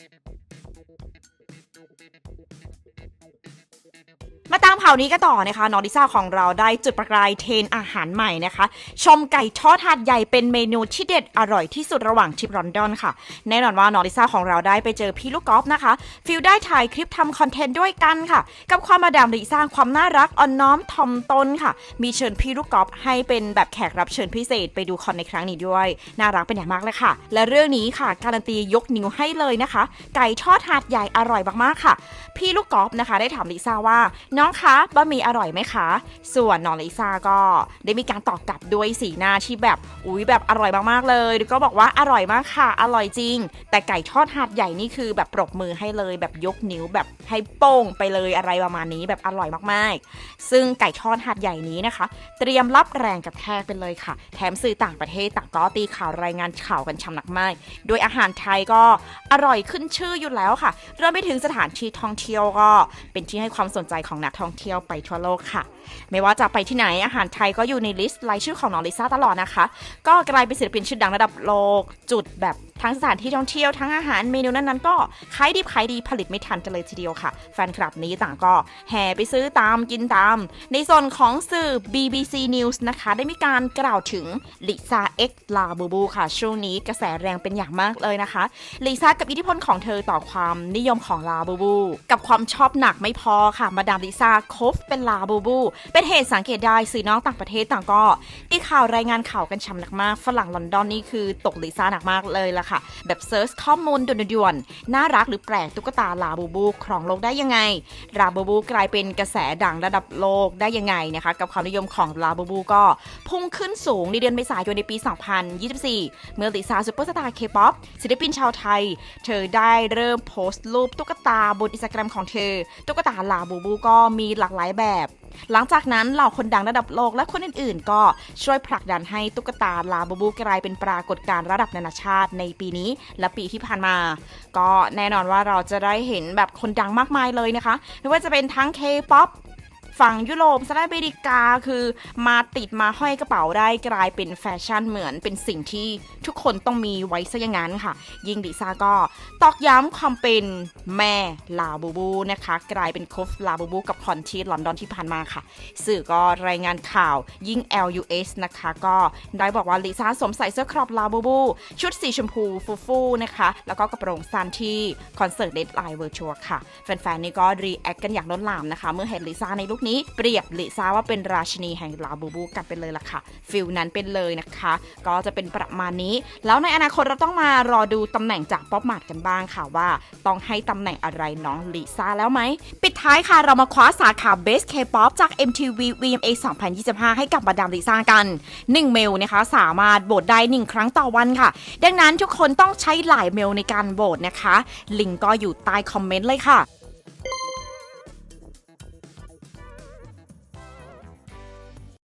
Thank you. ข่าวนี้กันต่อนะคะนอริซ่าของเราได้จุดประกายเทรนอาหารใหม่นะคะ ชมไก่ทอดถาดใหญ่เป็นเมนูที่เด็ดอร่อยที่สุดระหว่างทริปลอนดอนค่ะแน่นอนว่านอริซ่าของเราได้ไปเจอพี่ลูกกอล์ฟนะคะ ฟิลได้ถ่ายคลิปทำคอนเทนต์ด้วยกันค่ะ กับความมาดามริซ่าความน่ารักอ่อนน้อมถ่อมตนค่ะ มีเชิญพี่ลูกกอล์ฟให้เป็นแบบแขกรับเชิญพิเศษไปดูคอนในครั้งนี้ด้วย น่ารักเป็นอย่างมากเลยค่ะ และเรื่องนี้ค่ะการันตียกนิ้วให้เลยนะคะ ไก่ทอดถาดใหญ่อร่อยมากๆค่ะ พี่ลูกกอล์ฟนะคะ ได้ถามลิซ่าว่าน้องคะบะหมี่อร่อยไหมคะ ส่วนน้องลิซ่าก็ได้มีการตอบกลับด้วยสีหน้าที่แบบอุ้ยแบบอร่อยมากๆเลยแล้วก็บอกว่าอร่อยมากค่ะ อร่อยจริง แต่ไก่ทอดหาดใหญ่นี่คือแบบปรบมือให้เลยแบบยกนิ้วแบบให้โป้งไปเลยอะไรประมาณนี้แบบอร่อยมากๆ ซึ่งไก่ทอดหาดใหญ่นี้นะคะ เตรียมรับแรงกระแทกไปเลยค่ะ แถมสื่อต่างประเทศต่างก็ตีข่าวรายงานข่าวกันชำหนักมากโดยอาหารไทยก็อร่อยขึ้นชื่ออยู่แล้วค่ะเริ่มไปถึงสถานที่ท่องเที่ยวก็เป็นที่ให้ความสนใจของนักท่องเที่ยวไปทั่วโลกค่ะ ไม่ว่าจะไปที่ไหนอาหารไทยก็อยู่ในลิสต์รายชื่อของน้องลิซ่าตลอดนะคะ ก็กลายเป็นศิลปินชื่อดังระดับโลกจุดแบบ ทั้งสถานที่ท่องเที่ยวทั้งอาหารเมนูนั้นๆก็ขายดีขายดีผลิตไม่ทันกันเลยทีเดียวค่ะ แฟนคลับนี้ต่างก็แห่ไปซื้อตามกินตาม ในส่วนของสื่อ BBC News นะคะ ได้มีการกล่าวถึงลิซ่าเอ็กลาบูบูค่ะ ช่วงนี้กระแสแรงเป็นอย่างมากเลยนะคะลิซ่ากับอิทธิพลของเธอต่อความนิยมของลาบูบู กับความชอบหนักไม่พอค่ะมาดามลิซ่าคบเป็นลาบูบู เป็นเหตุสังเกตได้สื่อน้องต่างประเทศต่างก็ตีข่าวรายงานข่าวกันช้ำหนักมากฝรั่งลอนดอนนี่คือตกลิซ่าหนักมากเลยล่ะค่ะแบบเซิร์ชข้อมูลด่วนๆน่ารักหรือแปลกตุ๊กตาลาบูบูครองโลกได้ยังไง ลาบูบูกลายเป็นกระแสดังระดับโลกได้ยังไงนะคะ กับความนิยมของลาบูบูก็พุ่งขึ้นสูงในเดือนเมษายนในปี 2024 เมื่อลิซ่าซูเปอร์สตาร์เคป๊อปศิลปินชาวไทย เธอได้เริ่มโพสต์รูปตุ๊กตาบนอินสตาแกรมของเธอ ตุ๊กตาลาบูบูก็มีหลากหลายแบบ หลังจากนั้นเหล่าคนดังระดับโลกและคนอื่นๆ ก็ช่วยผลักดันให้ตุ๊กตาลาบูบูกลายเป็นปรากฏการณ์ระดับนานาชาติในปีนี้และปีที่ผ่านมา ก็แน่นอนว่าเราจะได้เห็นแบบคนดังมากมายเลยนะคะไม่ว่าจะเป็นทั้ง K-POP ฝั่งยุโรปสหรัฐอเมริกาคือมาติดมาห้อยกระเป๋าได้กลายเป็นแฟชั่นเหมือนเป็นสิ่งที่ทุกคนต้องมีไว้ซะอย่างนั้นค่ะ ยิ่งดิซ่าก็ตอกย้ำความเป็นแม่ลาบูบูนะคะ กลายเป็นคฟลาบูบูกับคอนที่ลอนดอนที่ผ่านมาค่ะ สื่อก็รายงานข่าวยิ่ง LUS นะคะ ก็ได้บอกว่าลิซ่าสวมใส่เสื้อครอบลาบูบู ชุดสีชมพูฟูฟูนะคะ แล้วก็กระโปรงสั้นที่คอนเสิร์ตเดดไลน์เวอร์ชวลค่ะ แฟนๆนี่ก็รีแอคกันอย่างล้นหลามนะคะ เมื่อเห็นลิซ่าในลุคนี้เปรียบลิซ่าว่าเป็นราชินีแห่งลาบูบูกันไปเลยล่ะค่ะฟิลนั้นเป็นเลยนะคะ ก็จะเป็นประมาณนี้ แล้วในอนาคตเราต้องมารอดูตำแหน่งจากป๊อปมาร์ทกันบ้างค่ะว่า ต้องให้ตำแหน่งอะไรน้องลิซ่าแล้วไหม ปิดท้ายค่ะเรามาคว้าสาขา Best K-POP จาก MTV VMA 2025 ให้กับมาดามลิซ่ากัน 1 เมลนะคะสามารถโหวตได้ 1 ครั้งต่อวันค่ะ ดังนั้นทุกคนต้องใช้หลายเมลในการโหวตนะคะ ลิงก์ก็อยู่ใต้คอมเมนต์เลยค่ะ